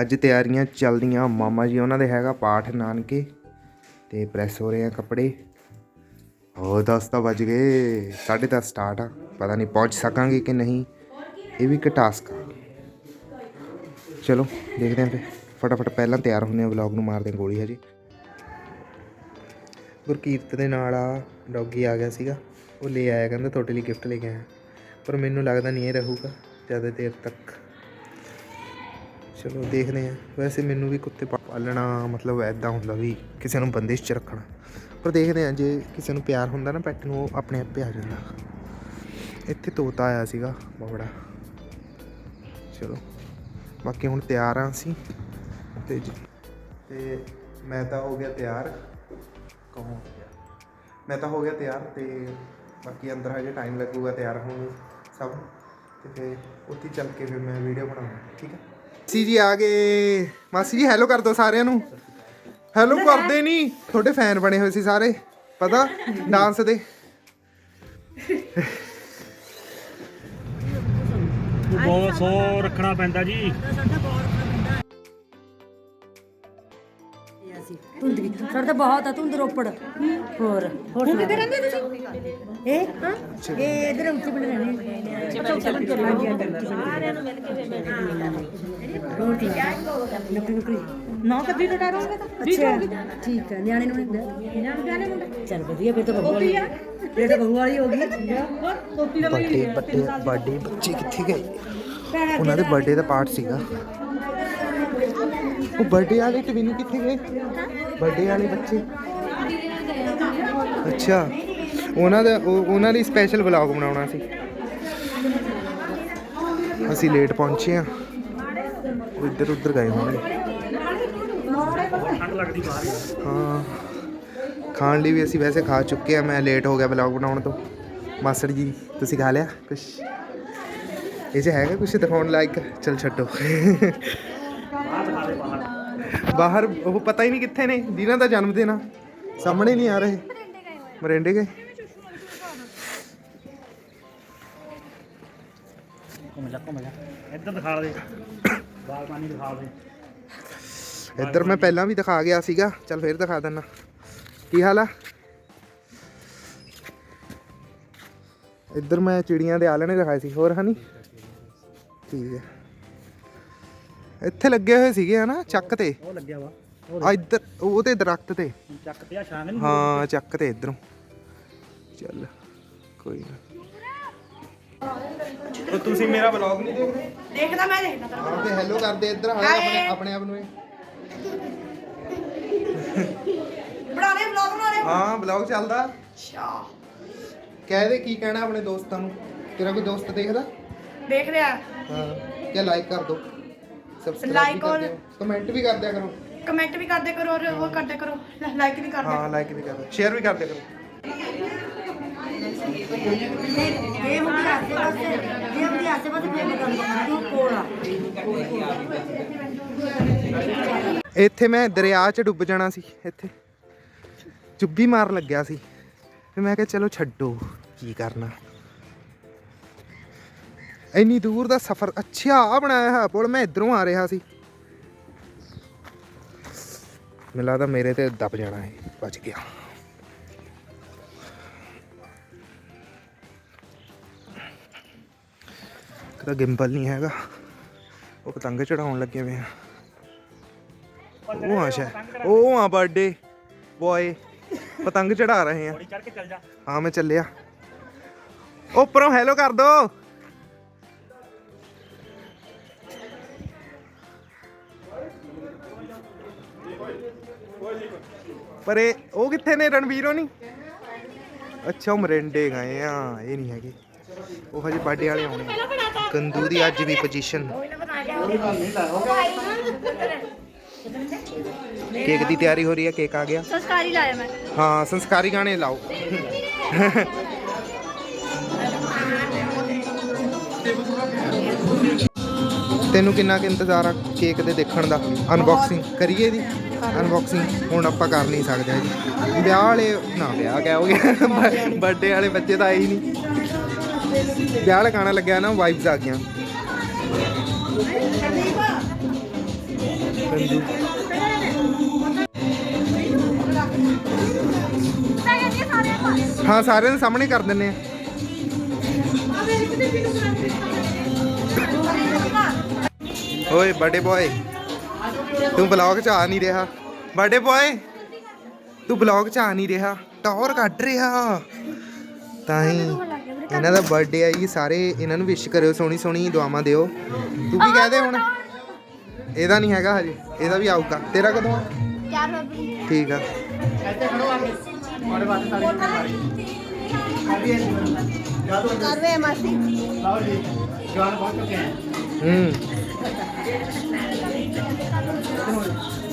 ਅੱਜ ਤਿਆਰੀਆਂ ਚੱਲਦੀਆਂ। ਮਾਮਾ ਜੀ ਉਹਨਾਂ ਦੇ ਹੈਗਾ ਪਾਠ ਨਾਨਕੇ ਤੇ ਪ੍ਰੈਸ ਹੋ ਰਹੇ ਆ ਕੱਪੜੇ। ਹੋ ਦਸ ਤਾਂ ਵੱਜ ਗਏ, ਸਾਢੇ ਦਸ ਸਟਾਰਟ ਆ। ਪਤਾ ਨਹੀਂ ਪਹੁੰਚ ਸਕਾਂਗੇ ਕਿ ਨਹੀਂ। ਇਹ ਵੀ ਇੱਕ ਟਾਸਕ ਆ। ਚਲੋ, ਦੇਖਦੇ ਆਂ ਫਿਰ। ਫਟਾਫਟ ਪਹਿਲਾਂ ਤਿਆਰ ਹੁੰਦੇ ਆ ਵਲੌਗ ਨੂੰ ਮਾਰਦੇ ਆਂ ਗੋਲੀ ਹਜੇ। ਗੁਰਕੀਰਤ ਦੇ ਨਾਲ ਆ, ਡੌਗੀ ਆ ਗਿਆ ਸੀਗਾ। ਉਹ ਲੈ ਆਇਆ, ਕਹਿੰਦਾ ਤੁਹਾਡੇ ਲਈ ਗਿਫਟ ਲੈ ਕੇ ਆਇਆ। ਪਰ ਮੈਨੂੰ ਲੱਗਦਾ ਨਹੀਂ ਇਹ ਰਹੂਗਾ, ਜ਼ਿਆਦਾ ਦੇਰ ਤੱਕ। ਚਲੋ ਦੇਖਦੇ ਆ ਵੈਸੇ ਮੈਨੂੰ ਵੀ ਕੁੱਤੇ ਪਾਲਣਾ ਮਤਲਬ ਐਦਾਂ ਹੁੰਦਾ ਵੀ ਕਿਸੇ ਨੂੰ ਬੰਦਿਸ਼ 'ਚ ਰੱਖਣਾ। ਪਰ ਦੇਖਦੇ ਆ ਜੇ ਕਿਸੇ ਨੂੰ ਪਿਆਰ ਹੁੰਦਾ ਨਾ ਪੈਟ ਨੂੰ, ਉਹ ਆਪਣੇ ਆਪੇ ਆ ਜਾਂਦਾ। ਇੱਥੇ ਤੋਤਾ ਆਇਆ ਸੀਗਾ ਬੜਾ ਚਲੋ। ਬਾਕੀ ਹੁਣ ਤਿਆਰ ਆ ਅਸੀਂ। ਤੇ ਜੀ ਤੇ ਮੈਂ ਤਾਂ ਹੋ ਗਿਆ ਤਿਆਰ। ਕਹੋ ਮੈਂ ਤਾਂ ਹੋ ਗਿਆ ਤਿਆਰ ਤੇ ਬਾਕੀ ਅੰਦਰ ਹਜੇ ਟਾਈਮ ਲੱਗੂਗਾ ਤਿਆਰ ਹੋਣ ਨੂੰ ਸਭ। ਨੂੰ। ਤੇ ਫਿਰ ਉੱਥੇ ਚੱਲ ਕੇ ਫਿਰ ਮੈਂ ਵੀਡੀਓ ਬਣਾਉਣਾ ਠੀਕ ਹੈ? ਮਾਸੀ ਜੀ ਆ ਗਏ ਮਾਸੀ ਜੀ ਹੈਲੋ ਕਰ ਦਿਓ ਸਾਰਿਆਂ ਨੂੰ। ਹੈਲੋ ਕਰਦੇ ਨਹੀਂ ਤੁਹਾਡੇ ਫੈਨ ਬਣੇ ਹੋਏ ਸੀ ਸਾਰੇ ਪਤਾ? ਡਾਂਸ ਦੇ। ਬਹੁਤ ਸੋ ਰੱਖਣਾ ਪੈਂਦਾ ਜੀ। ਧੁੰਦ ਵੀ ਸਾਡੇ ਤਾਂ ਬਹੁਤ ਆ ਧੁੰਦ ਰੋਪੜ। ਹੋਰ ਹੋਰ ਹੁਣ ਕਿੱਥੇ ਰਹਿੰਦੇ ਤੁਸੀਂ? ਇਹ ਹਾਂ? ਇਹ ਇਧਰ ਉੱਚੇ ਪਿੰਡ ਰਹਿੰਦੇ ਸਾਰਿਆਂ ਨੂੰ ਮਿਲ ਕੇ ਹੋਰ ਠੀਕ ਹੈ। ਨੌਕਰੀ ਨੌਕਰੀ। ਨਾ ਕਦੀ ਤਾਂ ਡਰੋਗੇ ਤਾਂ। ਅੱਛਾ ਠੀਕ ਹੈ ਨਿਆਣੇ ਨੂੰ ਨਿਆਣੇ ਨਿਆਣੇ ਮੁੰਡੇ? ਚੱਲ ਵਧੀਆ ਫਿਰ ਤਾਂ ਬਹੂ ਵਾਲੀ ਇਹ ਤਾਂ ਬਹੂ ਵਾਲੀ ਹੋ ਗਈ। ਬਰਥਡੇ ਬਰਥਡੇ ਬਰਥਡੇ ਬੱਚੇ ਕਿੱਥੇ ਗਏ ਉਹਨਾਂ ਦੇ ਬਰਥਡੇ ਦਾ ਪਾਰਟ ਸੀਗਾ। ਉਹ ਬਰਥਡੇ ਵਾਲੇ ਟਵਿਨ ਕਿੱਥੇ ਗਏ? ਬਰਥਡੇ ਵਾਲੇ ਬੱਚੇ। ਅੱਛਾ। ਉਹਨਾਂ ਦਾ ਉਹਨਾਂ ਲਈ ਸਪੈਸ਼ਲ ਵਲੌਗ ਬਣਾਉਣਾ ਸੀ। ਅਸੀਂ ਲੇਟ ਪਹੁੰਚੇ ਆ ਇੱਧਰ ਉੱਧਰ ਗਏ ਹੋਣਗੇ ਠੰਡ ਲੱਗਦੀ ਬਾਹਰ ਹਾਂ। ਖਾਣ ਲਈ ਵੀ ਅਸੀਂ ਵੈਸੇ ਖਾ ਚੁੱਕੇ ਆ ਮੈਂ ਲੇਟ ਹੋ ਗਿਆ ਵਲੌਗ ਬਣਾਉਣ ਤੋਂ। ਮਾਸਟਰ ਜੀ, ਤੁਸੀਂ ਖਾ ਲਿਆ? ਕੁਛ? ਇਹ ਜੇ ਹੈਗਾ ਕੁਛ ਦਿਖਾਉਣ ਲਾਇਕ? ਚਲ ਛੱਡੋ। ਬਾਹਰ ਉਹ ਪਤਾ ਹੀ ਨਹੀਂ ਕਿੱਥੇ ਨੇ ਜਿਨ੍ਹਾਂ ਦਾ ਜਨਮ ਦਿਨ ਆ। ਸਾਹਮਣੇ ਨਹੀਂ ਆ ਰਹੇ। ਮਰਿੰਡੇ ਗਏ। ਘੁੰਮ ਜਾ ਘੁੰਮ ਜਾ। ਇੱਧਰ ਦਿਖਾ ਦੇ। ਬਾਗਬਾਨੀ ਦਿਖਾ ਦੇ। ਇੱਧਰ ਮੈਂ ਪਹਿਲਾਂ ਵੀ ਦਿਖਾ ਗਿਆ ਸੀਗਾ। ਚਲ ਫੇਰ ਦਿਖਾ ਦਿੰਨਾ। ਕੀ ਹਾਲ ਆ? ਇੱਧਰ ਮੈਂ ਚਿੜੀਆਂ ਦੇ ਆਲਣੇ ਦਿਖਾਏ ਸੀ। ਹੋਰ ਹਨੀ? ਠੀਕ ਹੈ। ਇੱਥੇ ਲੱਗੇ ਹੋਏ ਸੀਗੇ ਹਨਾ ਚੱਕ ਤੇ। ਉਹ ਲੱਗਿਆ ਵਾ। ਆ ਇੱਧਰ ਉਹ ਤੇ ਦਰਖਤ ਤੇ। ਚੱਕ ਤੇ ਆ ਛਾਂਗ ਨਹੀਂ ਹਾਂ ਚੱਕ ਤੇ ਇਧਰੋਂ। ਚੱਲ ਕੋਈ ਨਾ। ਤੁਸੀਂ ਮੇਰਾ ਵਲੌਗ ਨਹੀਂ ਦੇਖਦੇ? ਦੇਖਦਾ ਮੈਂ ਦੇਖਦਾ ਹਾਂ ਤੇ ਹੈਲੋ ਕਰਦੇ ਇੱਧਰ ਆਏ ਆਪਣੇ ਆਪਣੇ ਆਪ ਨੂੰ ਇਹ। ਬਣਾਣੇ ਵਲੌਗ ਬਣਾਣੇ ਹਾਂ ਵਲੌਗ ਚੱਲਦਾ। ਅੱਛਾ। ਕਹਿ ਦੇ ਕੀ ਕਹਿਣਾ ਆਪਣੇ ਦੋਸਤਾਂ ਨੂੰ? ਤੇਰਾ ਕੋਈ ਦੋਸਤ ਦੇਖਦਾ? ਦੇਖ ਰਿਹਾ। ਹਾਂ ਕਿ ਲਾਈਕ ਕਰ ਦੋ। ਸਬਸਕ੍ਰਾਈਬ Like ਵੀ ਕਰ ਔਰ- ਦਿਓ ਕਮੈਂਟ ਵੀ ਕਰ ਦਿਆ ਕਰੋ ਕਮੈਂਟ ਵੀ ਕਰਦੇ ਕਰੋ ਔਰ ਉਹ ਕਰਦੇ ਕਰੋ ਲਾਈਕ ਵੀ ਕਰਦੇ ਹਾਂ ਲਾਈਕ ਵੀ ਕਰ ਦਿਓ ਸ਼ੇਅਰ ਵੀ ਕਰ ਦਿਆ ਕਰੋ ਇਹ ਹੁੰਦੀ ਆਸੇ ਪਾਸੇ ਇਹ ਹੁੰਦੀ ਆਸੇ ਪਾਸੇ ਫੇਰ ਮੈਂ ਗੱਲ ਕਰਦੀ ਤੂੰ ਕੋਲ ਆ ਇੱਥੇ ਮੈਂ ਦਰਿਆ 'ਚ ਡੁੱਬ ਜਾਣਾ ਸੀ ਇੱਥੇ ਚੁੱਭੀ ਮਾਰ ਲੱਗਿਆ ਸੀ ਤੇ ਮੈਂ ਕਿਹਾ ਚਲੋ ਛੱਡੋ ਕੀ ਕਰਨਾ ਇੰਨੀ ਦੂਰ ਦਾ ਸਫ਼ਰ ਅੱਛਾ ਆ ਬਣਾਇਆ ਹੈ ਪੁਲ ਮੈਂ ਇਧਰੋਂ ਆ ਰਿਹਾ ਸੀ। ਮੈਨੂੰ ਲੱਗਦਾ ਮੇਰੇ ਤੇ ਦਬ ਜਾਣਾ ਹੈ ਬਚ ਗਿਆ। ਕਦਾ ਗਿੰਬਲ ਨਹੀਂ ਹੈਗਾ। ਉਹ ਪਤੰਗ ਚੜਾਉਣ ਲੱਗੇ ਹੋਏ ਆ। ਉਹ ਆ ਸ਼ਾ ਉਹ ਆ ਬਰਥਡੇ ਬॉय ਪਤੰਗ ਚੜਾ ਰਹੇ ਆ। ਥੋੜੀ ਚੜ ਕੇ ਚੱਲ ਜਾ। ਹਾਂ ਮੈਂ ਚੱਲਿਆ। ਉੱਪਰੋਂ ਹੈਲੋ ਕਰ ਦੋ। ਪਰ ਇਹ ਉਹ ਕਿੱਥੇ ਨੇ ਰਣਵੀਰੋ ਨਹੀਂ ਅੱਛਾ ਉਹ ਮਰਿੰਡੇ ਗਏ ਆ। ਇਹ ਨਹੀਂ ਹੈਗੇ। ਉਹ ਹਜੇ ਬਾਡੇ ਵਾਲੇ ਆਉਣੇ। ਕੰਦੂ ਦੀ ਅੱਜ ਵੀ ਪੋਜੀਸ਼ਨ ਕੇਕ ਦੀ ਤਿਆਰੀ ਹੋ ਰਹੀ ਹੈ ਕੇਕ ਆ ਗਿਆ। ਸੰਸਕਾਰੀ ਲਾਇਆ ਮੈਂ। ਹਾਂ ਸੰਸਕਾਰੀ ਗਾਣੇ ਲਾਓ। ਤੈਨੂੰ ਕਿੰਨਾ ਕਿ ਇੰਤਜ਼ਾਰ ਆ ਕੇਕ ਦੇ ਦੇਖਣ ਦਾ? ਅਨਬਾਕਸਿੰਗ ਕਰੀਏ ਦੀ ਅਨਬਾਕਸਿੰਗ ਹੁਣ ਆਪਾਂ ਕਰ ਨਹੀਂ ਸਕਦੇ ਜੀ ਵਿਆਹ ਵਾਲੇ ਨਾ, ਵਿਆਹ ਕਿਆ ਹੋ ਗਿਆ? ਬਰਥਡੇ ਵਾਲੇ ਬੱਚੇ ਤਾਂ ਆਏ ਹੀ ਨਹੀਂ। ਵਿਆਹ ਵਾਲਾ ਗਾਣਾ ਲੱਗਿਆ ਨਾ ਵਾਈਬਸ ਆ ਗਈਆਂ। ਹਾਂ, ਸਾਰਿਆਂ ਦੇ ਸਾਹਮਣੇ ਕਰ ਦਿੰਨੇ ਆ। ਓਏ ਬੜੇ ਬॉय ਤੂੰ ਬਲੌਗ ਚ ਆ ਨਹੀਂ ਰਿਹਾ। ਬੜੇ ਬॉय ਤੂੰ ਬਲੌਗ ਚ ਆ ਨਹੀਂ ਰਿਹਾ। ਟੌਰ ਕੱਢ ਰਿਹਾ। ਤਾਂ ਹੀ ਇਹਨਾਂ ਦਾ ਬਰਥਡੇ ਆ ਜੀ, ਸਾਰੇ ਇਹਨਾਂ ਨੂੰ ਵਿਸ਼ ਕਰਿਓ, ਸੋਹਣੀ ਸੋਹਣੀ ਦੁਆਵਾਂ ਦਿਓ। ਤੂੰ ਵੀ ਕਹਿ ਦੇ ਹੁਣ? ਇਹਦਾ ਨਹੀਂ ਹੈਗਾ ਹਜੇ, ਇਹਦਾ ਵੀ ਆਊਗਾ। ਤੇਰਾ ਕਦੋਂ ਆ? ਚਾਰ ਫਰਵਰੀ ਠੀਕ ਆ। ਕਰਵੇ ਮਾਸੀ ਹੂੰ।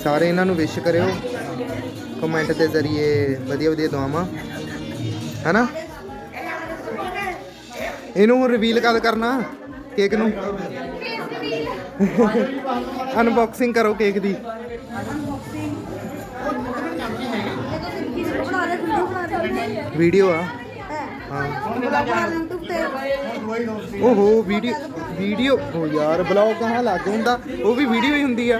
ਸਾਰੇ ਇਹਨਾਂ ਨੂੰ ਵਿਸ਼ ਕਰਿਓ। ਕਮੈਂਟ ਦੇ ਜ਼ਰੀਏ ਵਧੀਆ ਵਧੀਆ ਦੁਆਵਾਂ। ਹੈਨਾ? ਇਹਨੂੰ ਹੁਣ ਰਿਵੀਲ ਕਦ ਕਰਨਾ? ਕੇਕ ਨੂੰ? ਅਨਬਾਕਸਿੰਗ ਕਰੋ ਕੇਕ ਦੀ। ਵੀਡੀਓ ਆ। ਹਾਂ। ਓਹੋ ਵੀਡੀਓ ਵੀਡੀਓ ਉਹ ਯਾਰ ਬਲੌਗ ਕਹਾਂ ਲੱਗ ਹੁੰਦਾ? ਉਹ ਵੀ ਵੀਡੀਓ ਹੀ ਹੁੰਦੀ ਆ।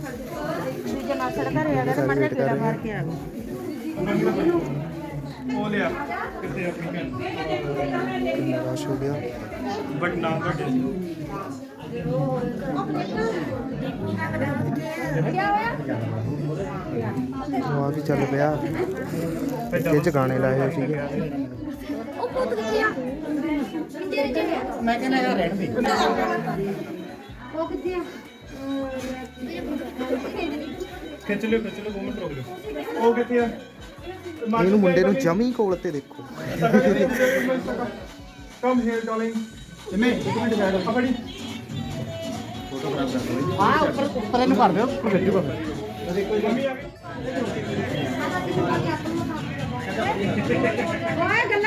ਹਾਂ ਉਹ ਲਿਆ ਕਿਤੇ ਆਪਣੀ ਭੈਣ ਕਿੰਨਾ ਰਸ਼ ਹੋ ਗਿਆ ਬਟ ਨਾਮ ਘਟੇ ਉਹ ਆ ਵੀ ਚੱਲ ਪਿਆ ਇਹ ਚ ਗਾਣੇ ਲਾਏ ਹੋਏ ਸੀਗੇ। ਉਹ ਪੁੱਤ ਕਿੱਥੇ ਆ ਤੇਰੇ ਚ ਮੈਂ ਕਹਿੰਦਾ ਯਾਰ ਰਹਿਣ ਦੇ। ਉਹ ਕਿੱਥੇ ਆ? ਖਿੱਚ ਲਿਓ ਖਿੱਚ ਲਿਓ 2 ਮਿੰਟ ਰੁਕ ਲਿਓ ਉਹ ਕਿੱਥੇ ਆ? ਇਹਨੂੰ ਮੁੰਡੇ ਨੂੰ ਜਮੀ ਕੋਲ ਤੇ ਦੇਖੋ। ਕਮ ਹੇਅਰ ਡਾਰਲਿੰਗ ਜਿਵੇਂ ਇੱਕ ਮਿੰਟ ਬੈਠ ਆ ਫੜੀ ਹਾਂ ਉੱਪਰ ਉੱਪਰ ਇਹਨੂੰ ਕਰ ਦਿਓ। ਉੱਪਰ ਭੇਜੂਗਾ ਮੰਮੀ ਆ ਗਈ ਓਏ ਗੱਲਾਂ ਕਰੀ ਜਾਂਦੇ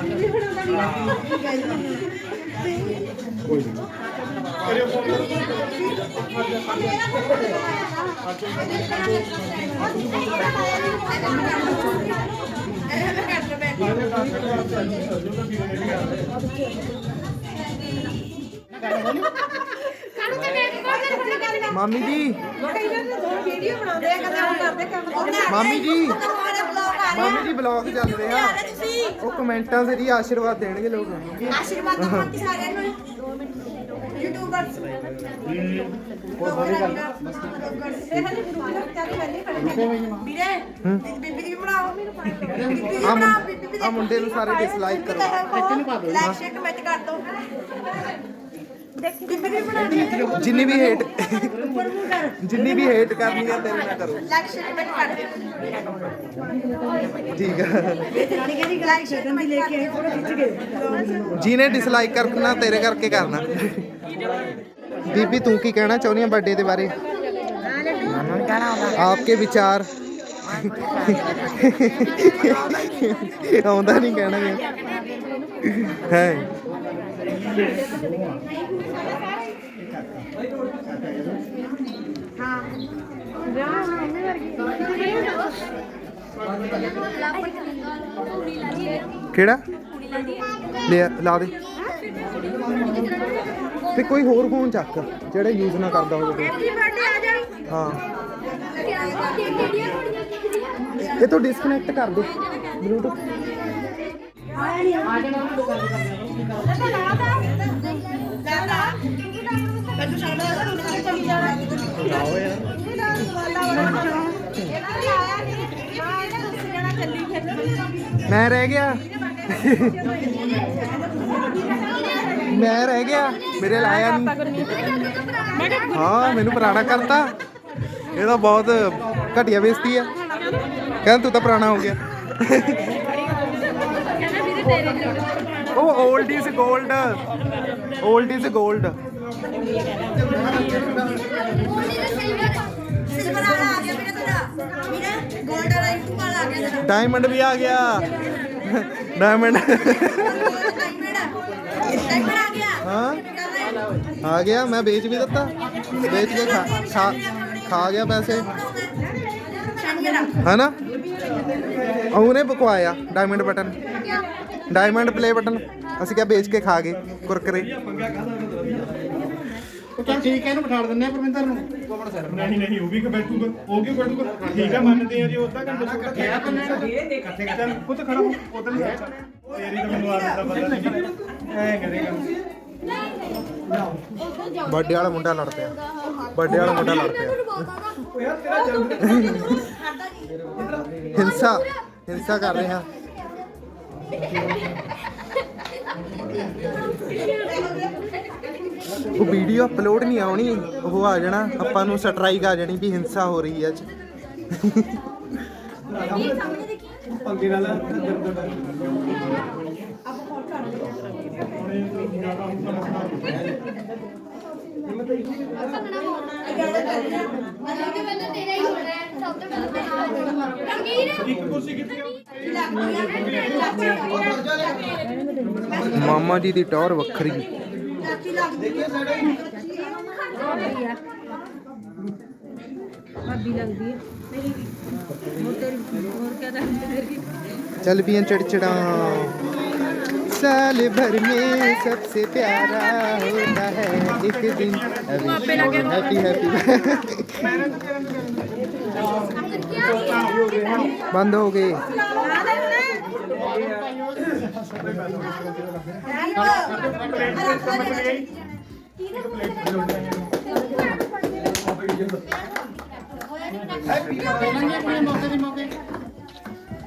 ਕਰੀ ਨਹੀਂ ਬਣਾਉਂਦਾ ਮਾਮੀ ਜੀ। ਵੀਡੀਓ ਬਣਾਉਂਦੇ ਆ ਕੰਮ ਮਾਮੀ ਜੀ ਬਲੌਗ ਚੱਲ ਰਿਹਾ। ਉਹ ਕਮੈਂਟਾਂ ਜ਼ਰੀ ਆਸ਼ੀਰਵਾਦ ਦੇਣਗੇ ਲੋਕ। ਆਸ਼ੀਰਵਾਦ ਦਿਓ ਬਾਕੀ ਸਾਰਿਆਂ ਨੂੰ ਯੂਟਿਊਬਰਸ ਵੀਰੇ ਬੀਬੀ ਦੀ ਵੀ ਬਣਾਓ। ਬੀਬੀ ਦੀ ਆ ਬਣਾਓ ਬੀਬੀ ਦੀ ਆ ਮੁੰਡੇ ਨੂੰ ਸਾਰੇ ਡਿਸਲਾਈਕ ਕਰੋ। ਲਾਈਕ ਸ਼ੇਅਰ ਕਮੈਂਟ ਕਰ ਦਿਓ। ਜਿੰਨੀ ਵੀ ਹੇਟ ਜਿੰਨੀ ਵੀ ਹੇਟ ਕਰਨੀ ਆ ਤੇਰੇ ਨਾਲ ਕਰੋ ਸ਼ੇਅਰ ਕਮੈਂਟ ਕਰ ਠੀਕ ਆ। ਜਿਹਨੇ ਡਿਸਲਾਈਕ ਕਰਨਾ ਤੇਰੇ ਕਰਕੇ ਕਰਨਾ। ਬੀਬੀ ਤੂੰ ਕੀ ਕਹਿਣਾ ਚਾਹੁੰਦੀ ਆ ਬਰਥਡੇ ਦੇ ਬਾਰੇ? ਆਪਕੇ ਵਿਚਾਰ। ਆਉਂਦਾ ਨਹੀਂ ਕਹਿਣਾ। ਹੈ। ਕਿਹੜਾ? ਲੈ ਲਾ ਦੇ। ਤੇ ਕੋਈ ਹੋਰ ਫੋਨ ਚੱਕ ਜਿਹੜਾ ਯੂਜ਼ ਨਾ ਕਰਦਾ ਹੋਵੇ ਜਾ। ਹਾਂ। ਇਹ ਤੋਂ ਡਿਸਕਨੈਕਟ ਕਰ ਦੇ। ਬਲੂਟੁੱਥ ਮੈਂ ਰਹਿ ਗਿਆ। ਮੈਂ ਰਹਿ ਗਿਆ। ਮੇਰੇ ਲਾਇਆ ਨਹੀਂ ਹਾਂ, ਮੈਨੂੰ ਪੁਰਾਣਾ ਕਰਤਾ। ਇਹ ਤਾਂ ਬਹੁਤ ਘਟੀਆ ਬੇਇੱਜ਼ਤੀ ਆ। ਕਹਿੰਦਾ ਤੂੰ ਤਾਂ ਪੁਰਾਣਾ ਹੋ ਗਿਆ। ਉਹ 올ਡ ਇਜ਼ 골ਡ 올ਡ ਇਜ਼ 골ਡ ਡਾਇਮੰਡ ਵੀ ਆ ਗਿਆ। ਡਾਇਮੰਡ ਹਾਂ। ਆ ਗਿਆ। ਮੈਂ ਵੇਚ ਵੀ ਦਿੱਤਾ। ਵੇਚ ਕੇ ਖਾ ਖਾ ਗਿਆ ਪੈਸੇ। ਹਨਾ? ਉਹਨੇ ਬਕਵਾਇਆ diamond button diamond play button ਅਸੀਂ ਕਿਹਾ ਵੇਚ ਕੇ ਖਾ ਗਏ ਕੁਰਕਰੇ। ਚੱਲ ਠੀਕ ਹੈ ਇਹਨੂੰ ਬਿਠਾ ਦਿੰਦੇ ਆ ਪਰਮਿੰਦਰ ਨੂੰ। ਨਹੀਂ ਨਹੀਂ ਉਹ ਵੀ ਕਿ ਬੈਠੂਗਾ ਉਹ ਕਿਉਂ ਬੈਠੂਗਾ ਠੀਕ ਆ ਮੰਨਦੇ ਆ ਜੀ ਉਦਾਂ ਛੋਟਾ ਕਿਹਾ ਤਾਂ ਇਕੱਠੇ ਚੱਲ ਪੁੱਤ ਖੜਾ ਹੋ ਉਧਰ ਅੱਛਾ ਤੇਰੀ ਤਾਂ ਮੈਨੂੰ ਆਦਤ ਦਾ ਪਤਾ ਨਹੀਂ। ਐ ਕਰੇਗਾ ਬਰਥਡੇ ਵਾਲਾ ਮੁੰਡਾ ਲੜ ਪਿਆ। ਬਰਥਡੇ ਵਾਲਾ ਮੁੰਡਾ ਲੜ ਪਿਆ। ਹਿੰਸਾ ਹਿੰਸਾ ਕਰ ਰਹੇ। ਹਾਂ ਉਹ ਵੀਡੀਓ ਅਪਲੋਡ ਨਹੀਂ ਆਉਣੀ, ਉਹ ਆ ਜਾਣਾ। ਆਪਾਂ ਨੂੰ ਸਟ੍ਰਾਈਕ ਆ ਜਾਣੀ ਵੀ ਹਿੰਸਾ ਹੋ ਰਹੀ ਹੈ ਅੱਜ। ਮਤਲਬ ਕਿ ਇੱਕ ਕੁਰਸੀ ਕਿੱਥੇ ਮਾਮਾ ਜੀ ਦੀ ਟੌਰ ਵੱਖਰੀ ਭਾਬੀ ਲੱਗਦੀ ਹੈ ਹੋਰ ਤੇਰੀ ਹੋਰ ਕਿਆ ਦਾ चल पियन चढ़चड़ा साल भर में सबसे प्यारा होता है एक दिन हैप्पी हैप्पी बंद हो गए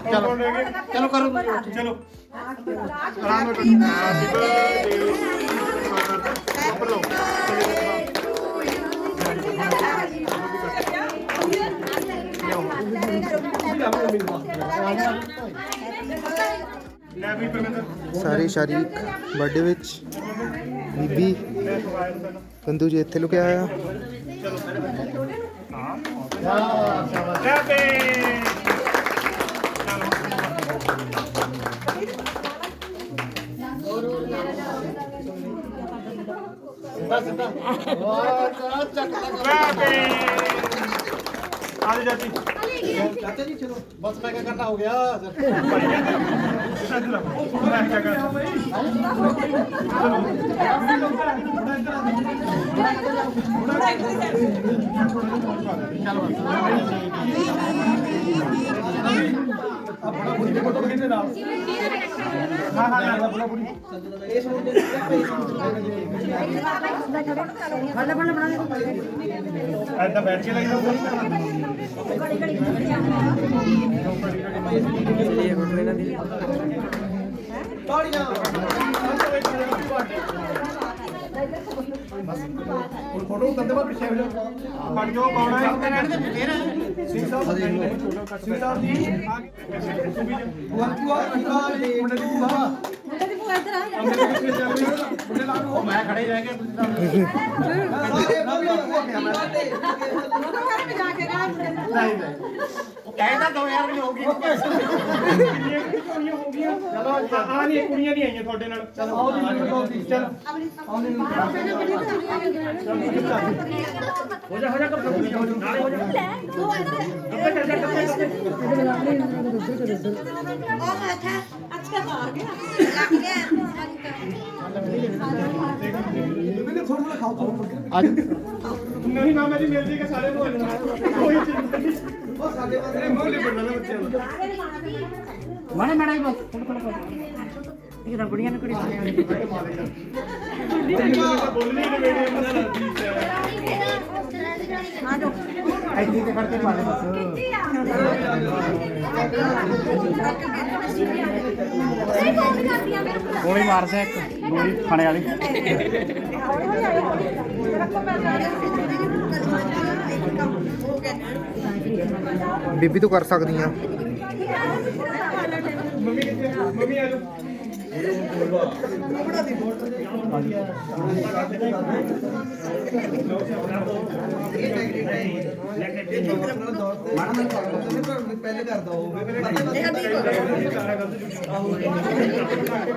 ਚਲੋ ਚਲੋ ਕਰੋ ਚਲੋ ਆਰਾਮ ਨਾਲ ਹੈਪੀ ਬਰਥਡੇ ਉੱਪਰ ਲਓ ਲੈ ਵੀ ਪਰਮਿੰਦਰ ਸਾਰੇ ਸ਼ਰੀਕ ਬਰਥਡੇ ਵਿੱਚ ਬੀਬੀ ਕੰਦੂ ਜੀ ਇੱਥੇ ਲੁਕਿਆ ਆ ਹੈਪੀ ਹੈਪੀ ਆ ਜਾ ਜੀ ਚਾਚਾ ਜੀ ਚਲੋ। ਬਸ ਮੈਂ ਕਿਆ ਕਰਨਾ ਹੋ ਗਿਆ। ਮੈਂ আপনারা বুঝতে কত দিন দাও হ্যাঁ হ্যাঁ দাদা বলা বলি একটা ব্যাটারি লাগিয়ে দাও ঘটনা দিলে তাড়ি না ਫੋਟੋ ਉਤਰਦੇ ਬਾਅਦ ਪਿੱਛੇ ਹੋ ਜਾਓ। ਫੜ ਜੋ ਪਾਉਣਾ ਹੈ। ਰਹਿਣ ਦੇ ਫੇਰ ਸਿੰਘ ਸਾਹਿਬ ਸਿੰਘ ਸਾਹਿਬ ਜੀ ਆ ਤੂੰ ਵੀ ਬੁਆ ਬੁਆ ਜੀ ਮੁੰਡੇ ਦੀ ਬੁਆ ਅੰਦਰ ਪਿੱਛੇ ਚੱਲ ਰਹੀ ਮੁੰਡੇ ਲਾ ਲਓ ਮੈਂ ਖੜੇ ਰਹਿ ਗਿਆ ਤੁਸੀਂ ਤਾਂ ਕਹਿੰਦਾ ਦੋ ਯਾਰ ਨਹੀਂ ਹੋਗੀ ਕਿੰਨੀਆਂ ਕੁੜੀਆਂ ਹੋ ਗਈਆਂ ਚਲੋ ਆ ਨਹੀਂ ਕੁੜੀਆਂ ਨਹੀਂ ਆਈਆਂ ਤੁਹਾਡੇ ਨਾਲ। ਚਲੋ ਆਓ ਜੀ ਚਲੋ ਹੋ ਜਾ ਹੋ ਜਾ ਕਰ ਨਾਲੇ ਹੋ ਜਾ। ਕੱਪੇ ਚੱਲ ਜਾ ਕੱਪੇ ਕੱਪੇ ਨਹੀਂ ਨਾ ਮੇਰੀ ਮਿਲ ਜੇਗਾ ਸਾਰੇ ਭੋਜਨ ਕੋਈ ਚਿੰਤਾ ਨਹੀਂ। ਉਹ ਮਾਣੇ ਮਾਣੇ ਬਸ ਫੋਟੋ ਫੋਟੋ ਇਹ ਰਬੜੀਆਂ ਨੂੰ ਕੁੜੀ ਬੋਲਣੀ ਨੇ ਮੇਰੇ ਨਾਲ ਲੱਗਦੀ ਹੈ ਐਡੀ ਤੇ ਫੜ ਕੇ ਪਾ ਦੇ ਬਸ। ਗੋਲੀ ਮਾਰਦੇ ਇੱਕ, ਗੋਲੀ ਖਾਣੇ ਵਾਲੀ। ਬੀਬੀ ਤੂੰ ਕਰ ਸਕਦੀ ਆ ਮੰਮੀ ਕਿੱਥੇ ਆ? ਮੰਮੀ ਆ। ਜਾਓ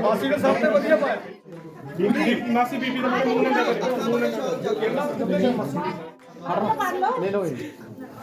ਮਾਸੀ ਨੇ ਸਭ ਤੋਂ ਵਧੀਆ ਪਾਇਆ। ਬੀਬੀ ਮਾਸੀ ਬੀਬੀ ਦਾ ਮੂੰਹ ਨਾ ਮੂੰਹ ਨਾ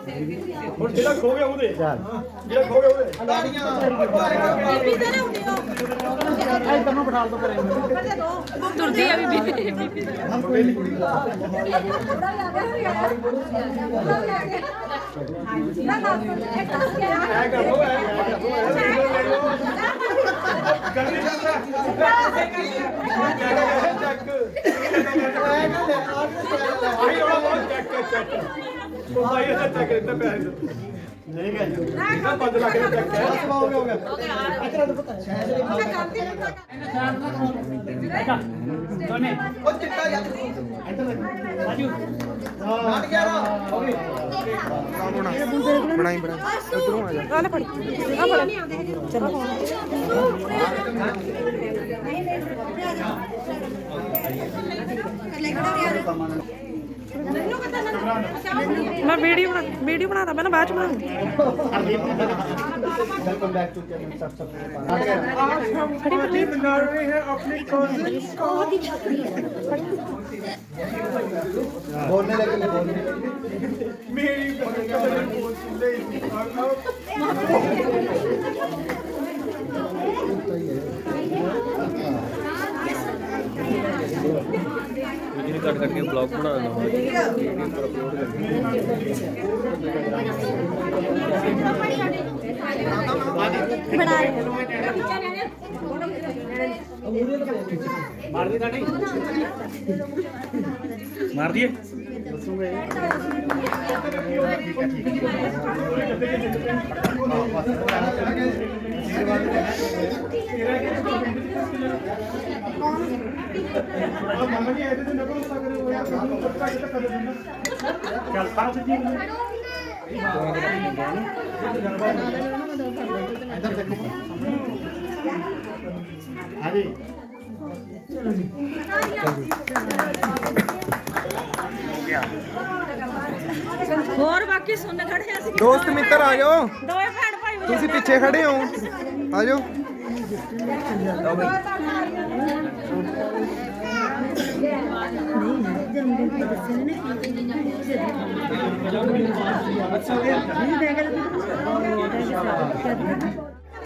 ਹੁਣ ਜਿਹੜਾ ਖੋ ਗਿਆ ਉਹਦੇ ਜਿਹੜਾ ਖੋ ਗਿਆ ਉਹਦੇ ਬੀਬੀ ਦੇ ਨਾ ਉੱਡਿਓ ਇੱਧਰ ਨੂੰ ਬਿਠਾ ਦੋ ਕਰੇ ਤੁਰਦੀ ਆ ਬੀਬੀ ਬੀਬੀ ਨਾ ਚੱਕ ਆਹੀ ਹੋਣਾ ਚੱਕ ਚੱਕ ਭਾਈ ਇਹਦਾ ਚੱਕ ਇੱਥੇ ਪਿਆ ਨਹੀਂ ਗਾ ਜੀ ਇਹਦਾ 5 ਲੱਖ ਦਾ ਚੱਕ ਹੈ ਹੋ ਗਿਆ। ਹੋ ਗਿਆ। ਬਣਾਈ ਬਣਾਈ। ਉਧਰੋਂ ਆ ਜਾ। मैं वीडियो बना वीडियो बना रहा मैंने बाद में वेलकम बैक टू कैमरा सब सब आज हम पार्टी मना रहे हैं अपने कजिन को बोलने लगे बोलने मेरी बहन का बोल ले ਵੀਡੀਓ ਕੱਟ ਕਰਕੇ ਬਲੌਗ ਬਣਾ ਦੇਣਾ ਮਾਰ ਦੀ। ਤੁਹਾਡੀ ਮਾਰ ਦਈਏ। ਤੇ ਹੋ ਯਾਰ ਤੁਹਾਨੂੰ ਪਤਾ ਹੈ ਕਦਰ ਦਿੰਦਾ ਚੱਲ ਸਾਹ ਹੋਰ ਬਾਕੀ ਸੁਣ ਖੜੇ ਅਸੀਂ। ਦੋਸਤ ਮਿੱਤਰ ਆ ਜਾਓ ਦੋਵੇਂ ਭੈਣ ਭਾਈ ਤੁਸੀਂ ਪਿੱਛੇ ਖੜੇ ਹੋ। ਆ ਜਾਓ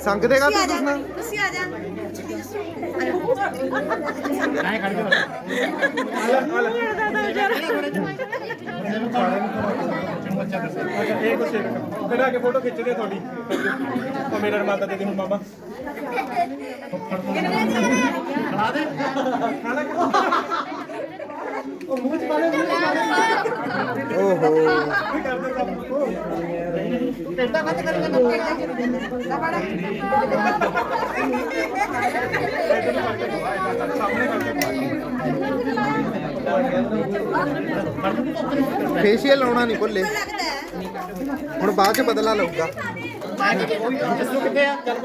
ਸੰਗ ਦੇਗਾ ਤੂੰ ਦੱਸਣਾ ਤੁਸੀਂ ਆ ਜਾ ਇਹ ਕੁਛ ਕਢਾ ਕੇ ਫੋਟੋ ਖਿੱਚਦੇ ਆ ਤੁਹਾਡੀ ਉਹ ਮੇਰਾ ਰਮਾਦਾ ਦੇ ਦੇ ਹੁਣ ਮਾਮਾ ਓਹੋ। ਫੇਸ਼ੀਅਲ ਲਾਉਣਾ ਨਹੀਂ ਭੁੱਲੇ ਹੁਣ ਬਾਅਦ ਚ ਬਦਲਾ ਲਊਗਾ ਜੱਸੂ ਕਿੱਥੇ ਆ ਚੱਲ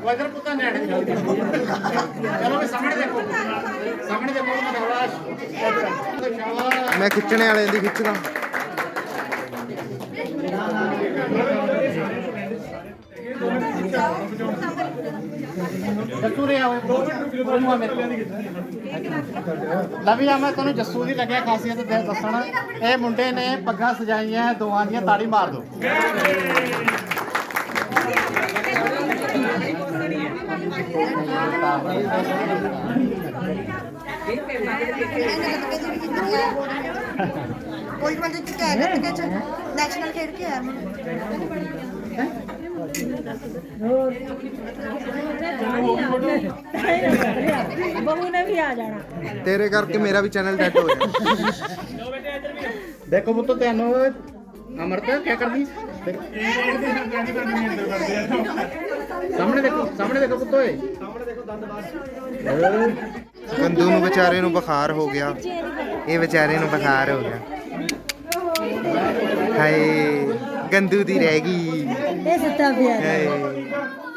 ਵਜਰ ਪੁੱਤਾਂ ਨੇੜੇ ਚਲੋ ਵੀ ਸਾਹਮਣੇ ਦੇਖੋ ਸਾਹਮਣੇ ਦੇਖੋ ਮੈਂ ਸ਼ਾਬਾਸ਼ ਮੈਂ ਖਿੱਚਣੇ ਵਾਲੇ ਦੀ ਖਿੱਚਦਾ। ਜੱਸੂ ਰੇ ਆਵੇ ਉਹਨੂੰ ਆ ਮੇਰੇ ਲਵੀ ਆ, ਮੈਂ ਤੁਹਾਨੂੰ ਜੱਸੂ ਦੀ ਲੱਗਿਆ ਖਾਸੀਅਤ ਦੇ ਦੱਸਣ। ਇਹ ਮੁੰਡੇ ਨੇ ਪੱਗਾਂ ਸਜਾਈਆਂ, ਦੋਹਾਂ ਦੀਆਂ ਤਾੜੀ ਮਾਰ ਦਿਓ ਕੋਈ ਬੰਦੇ ਚ ਕਹਿ ਰਿਹਾ ਕਿ ਨੈਸ਼ਨਲ ਖੇਡ ਕੇ ਆਇਆ ਮੈਂ ਬਹੂ ਨੇ ਵੀ ਆ ਜਾਣਾ ਤੇਰੇ ਕਰਕੇ ਮੇਰਾ ਵੀ ਚੈਨਲ ਡੈਡ ਹੋ ਗਿਆ। ਦੇਖੋ ਪੁੱਤ ਤੈਨੂੰ ਅਮਰਤ ਕੀ ਆ ਸਾਹਮਣੇ ਦੇਖੋ ਸਾਹਮਣੇ ਦੇਖੋ ਕੁੱਤੋਏ ਗੰਦੂ ਨੂੰ ਵਿਚਾਰੇ ਨੂੰ ਬੁਖਾਰ ਹੋ ਗਿਆ। ਇਹ ਵਿਚਾਰੇ ਨੂੰ ਬੁਖਾਰ ਹੋ ਗਿਆ। ਹਾਏ। ਗੰਦੂ ਦੀ ਰਹਿ ਗਈ। ਇਹ ਸੁੱਤਾ ਪਿਆ। ਹਾਏ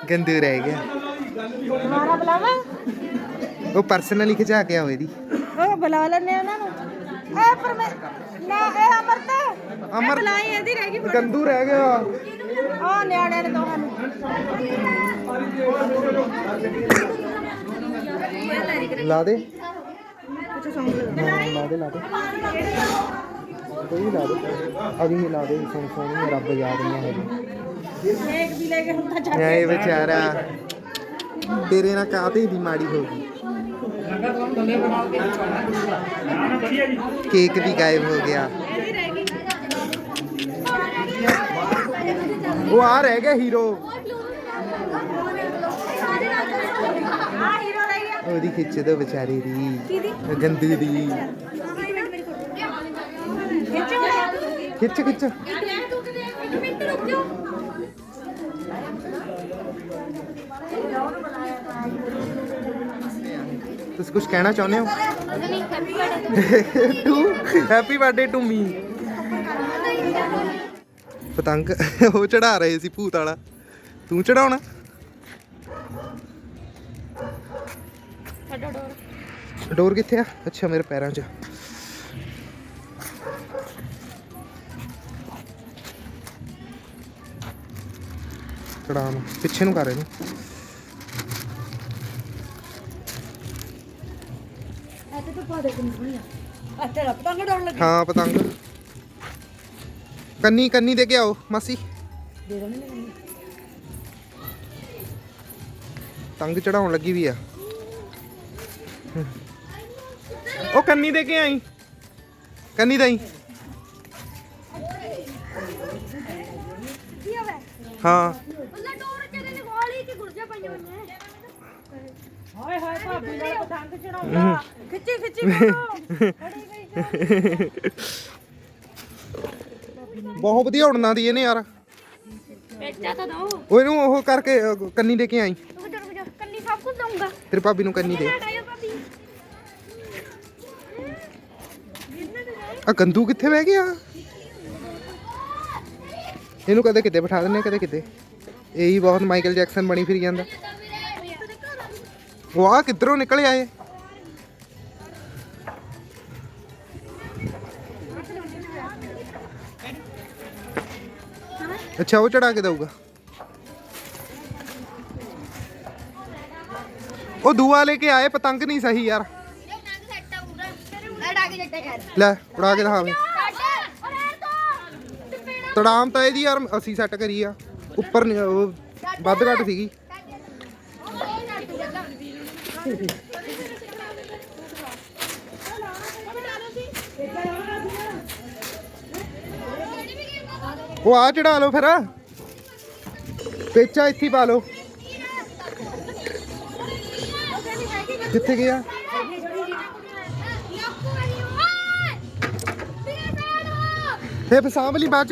ਗੰਦੂ ਰਹਿ ਗਿਆ। ਮਾਰਾ ਬੁਲਾਵਾ। ਉਹ ਪਰਸਨਲੀ ਖਿਚਾ ਕੇ ਆਓ ਇਹਦੀ। ਉਹ ਬੁਲਾ ਲੈਣੇ ਉਹਨਾਂ ਨੂੰ। ਇਹ ਪਰ ਮੈਂ ਨਾ ਇਹ ਅਮਰਤ। ਅਮਰ ਬੁਲਾਈ ਇਹਦੀ ਰਹਿ ਗਈ ਗੰਦੂ ਰਹਿ ਗਿਆ। ਆ ਨਿਆਣਿਆਂ ਨੇ ਦੋਹਾਂ ਨੂੰ। ਲਾ ਦੇ। ਲਾ ਦੇ ਲਾ ਦੇ। ਕੋਈ ਲਾ ਦੇ ਹੀ ਲਾ ਦੇ ਸੁਣ ਸੋਹਣੀ ਰੱਬ ਯਾਦ ਨਹੀਂ ਹੈ ਇੱਕ ਵੀ ਲੈ ਕੇ ਹੁੰਦਾ ਚੱਲ ਇਹ ਵਿਚਾਰਾ ਤੇਰੇ ਨਾਲ ਕਾਹਤੇ ਦੀ ਮਾੜੀ ਹੋ ਗਈ? ਕੇਕ ਵੀ ਗਾਇਬ ਹੋ ਗਿਆ। ਉਹ ਆ ਰਹਿ ਗਿਆ ਹੀਰੋ। ਉਹਦੀ ਖਿੱਚ ਦੋ ਵਿਚਾਰੀ ਦੀ ਗੰਦੂ ਦੀ। ਖਿੱਚ ਖਿੱਚ। ਤੁਸੀਂ ਕੁਝ ਕਹਿਣਾ ਚਾਹੁੰਦੇ ਹੋ? To happy birthday to me ਪਤੰਗ ਉਹ ਚੜਾ ਰਹੇ ਸੀ ਭੂਤ ਵਾਲਾ। ਤੂੰ ਚੜਾਉਣਾ? ਡੋਰ ਕਿੱਥੇ ਆ? ਅੱਛਾ ਮੇਰੇ ਪੈਰਾਂ 'ਚ। ਚੜਾ ਨੂੰ ਪਿੱਛੇ ਨੂੰ ਕਰ ਇਹਨੂੰ। ਪਤੰਗ ਡਾਉਣ ਲੱਗੀ। ਹਾਂ ਪਤੰਗ। ਕੰਨੀ ਕੰਨੀ ਦੇ ਕੇ ਆਓ ਮਾਸੀ। ਤੰਗ ਚੜਾਉਣ ਲੱਗੀ ਵੀ ਆ। ਉਹ ਕੰਨੀ ਦੇ ਕੇ ਆਈ। ਕੰਨੀ ਦਈ ਹਾਂ ਬੱਲਾ ਡੋਰ ਚ ਇਹਦੇ ਵਾਲੀ ਚ ਗੁਰਜਾ ਪਈਆਂ ਹੋਈਆਂ ਹਾਏ ਹਾਏ ਭਾਬੀ ਨਾਲ ਪਤੰਗ ਚੜਾਉਂਦਾ। ਖਿੱਚੀ ਖਿੱਚੀ ਬਹੁਤ ਵਧੀਆ ਉੜਨਾ ਦੀ ਇਹਨੇ ਯਾਰ। ਪੇਚਾ ਤਾਂ ਦੋ ਉਹ ਇਹਨੂੰ ਉਹ ਕਰਕੇ ਅਹ, ਕੰਨੀ ਦੇ ਕੇ ਆਈ। ਰੁਕ ਜਾ ਰੁਕ ਜਾ। ਕੰਨੀ ਸਭ ਕੁਝ ਦਊਂਗਾ। ਤੇਰੇ ਭਾਬੀ ਨੂੰ ਕੰਨੀ ਦੇ। ਆਇਓ ਭਾਬੀ? ਆ ਗੰਦੂ ਕਿੱਥੇ ਬਹਿ ਗਿਆ? ਇਹਨੂੰ ਕਦੇ ਕਿਤੇ ਬਿਠਾ ਦਿੰਨੇ ਕਦੇ ਕਿਤੇ। ਇਹੀ ਬਹੁਤ ਮਾਈਕਲ ਜੈਕਸਨ ਬਣੀ ਫਿਰ ਜਾਂਦਾ। ਵਾਹ ਕਿੱਧਰੋਂ ਨਿਕਲ ਆਏ ਅੱਛਾ ਉਹ ਚੜਾ ਕੇ ਦਊਗਾ। ਉਹ ਦੂਆ ਲੈ ਕੇ ਆਏ ਪਤੰਗ ਨਹੀਂ ਸਹੀ ਯਾਰ। ਲੈ ਉਡਾ ਕੇ ਦਿਖਾਵੇਂ ਤੜਾਮ ਤਾਂ ਇਹਦੀ ਯਾਰ ਅਸੀਂ ਸੈੱਟ ਕਰੀ ਆ। ਉੱਪਰ ਨੀ- ਉਹ ਵੱਧ ਘੱਟ ਸੀਗੀ। ਉਹ ਆ ਚੜਾ ਲਓ ਫਿਰ। ਪੇਚਾ ਇੱਥੇ ਹੀ ਪਾ ਲਓ। ਕਿੱਥੇ ਗਿਆ? ਫੇ ਫਸਾਂ ਲਈ ਬਾਅਦ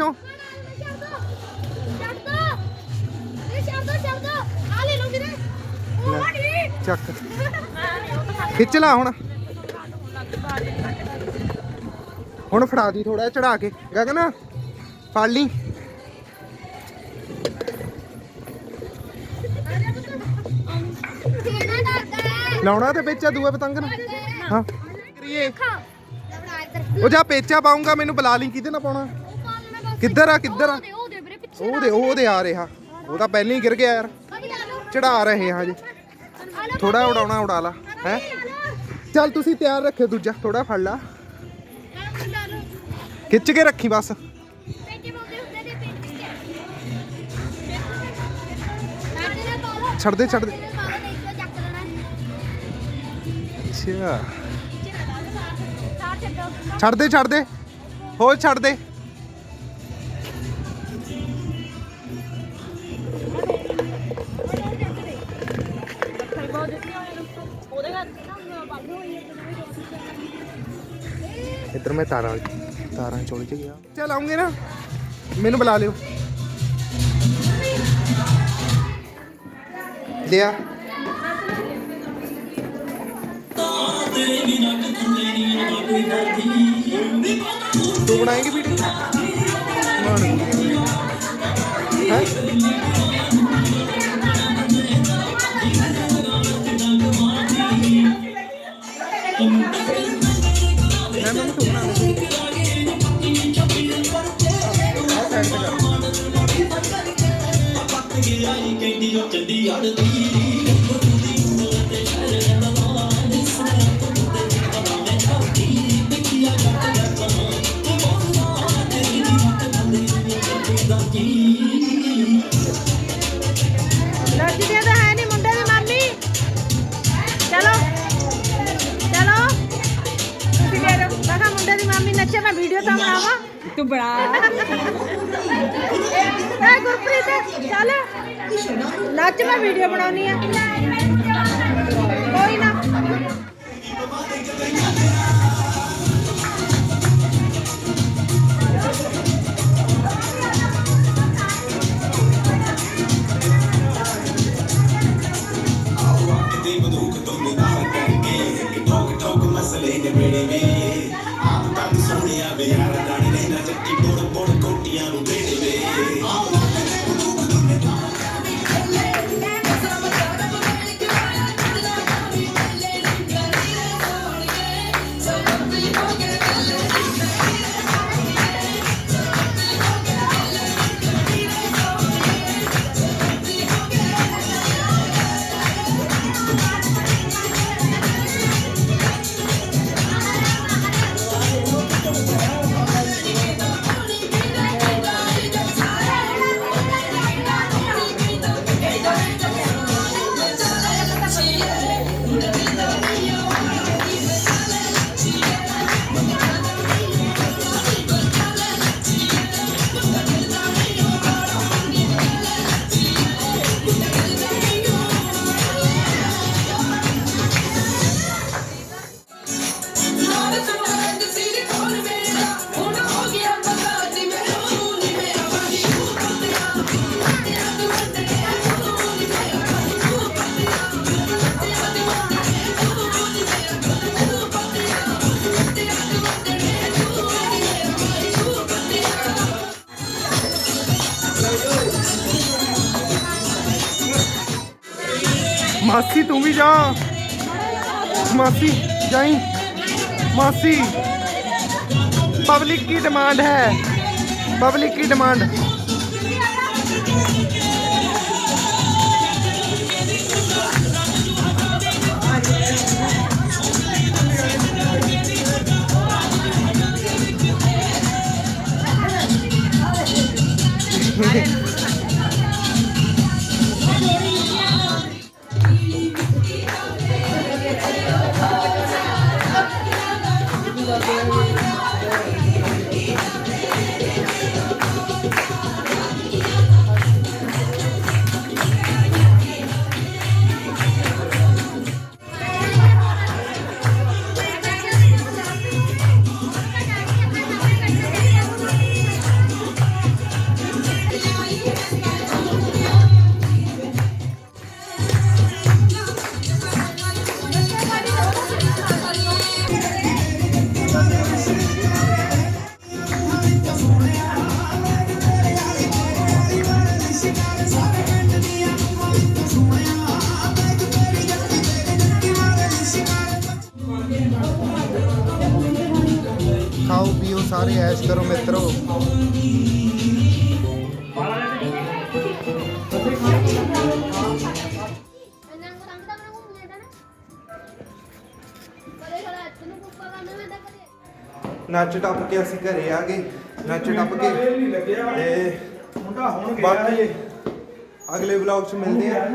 ਚੱਕ। ਖਿੱਚ ਲਾ ਹੁਣ। ਹੁਣ ਫੜਾ ਦੀ ਥੋੜਾ ਚੜਾ ਕੇ। ਗਗਨ, ਫੜ ਲਈ। ਲਾਉਣਾ ਤੇ ਪੇਚਾ ਦੂਏ ਪਤੰਗ ਨੂੰ। ਹਾਂ। ਕਰੀਏ। ਉਹ ਜਾ ਪੇਚਾ ਪਾਉਂਗਾ ਮੈਨੂੰ ਬੁਲਾ ਲਈ, ਕਿਹਦੇ ਨਾਲ ਪਾਉਣਾ? ਕਿੱਧਰ ਆ ਕਿੱਧਰ ਆ? ਉਹ ਦੇ ਆ ਰਿਹਾ। ਉਹ ਤਾਂ ਪਹਿਲਾਂ ਹੀ ਗਿਰ ਗਿਆ ਯਾਰ। ਚੜਾ ਰਹੇ ਹਾਂ ਜੀ ਥੋੜਾ ਉਡਾਉਣਾ ਉਡਾ ਲਾ ਹੈ ਚੱਲ ਤੁਸੀਂ ਤਿਆਰ ਰੱਖਿਓ ਦੂਜਾ ਥੋੜਾ ਫੜ ਲਾ ਖਿੱਚ ਕੇ ਰੱਖੀ ਬਸ ਛੱਡ ਦੇ ਛੱਡ ਦੇ ਅੱਛਾ ਛੱਡ ਦੇ ਛੱਡ ਦੇ ਹੋਰ ਛੱਡ ਦੇ ਇੱਧਰ ਮੈਂ ਤਾਰਾਂ ਤਾਰਾਂ ਚੋਲ ਚ ਗਿਆ ਚੱਲ ਆਉਂਗੇ ਨਾ, ਮੈਨੂੰ ਬੁਲਾ ਲਿਓ। ਲਿਆ। ਤੂੰ ਬਣਾਏਂਗੀ ਵੀਡੀਓ? ਹੈ? the other day. ਮੈਂ ਵੀਡੀਓ ਤਾਂ ਬਣਾਵਾਂ। ਤੂੰ ਬਣਾ। ਐ ਗੁਰਪ੍ਰੀਤ ਚੱਲ। ਨੱਚ ਮੈਂ ਵੀਡੀਓ ਬਣਾਉਣੀ ਆ। मासी तू भी जा। मासी जाई। मासी पब्लिक की डिमांड है। पब्लिक की डिमांड ਨੱਚ ਟੱਪ ਕੇ ਅਸੀਂ ਘਰੇ ਆ ਗਏ ਨੱਚ ਟੱਪ ਕੇ ਤੇ ਮੁੰਡਾ ਹੁਣ ਗਿਆ ਬਾਕੀ ਅਗਲੇ ਵਲੌਗ 'ਚ ਮਿਲਦੇ ਆ।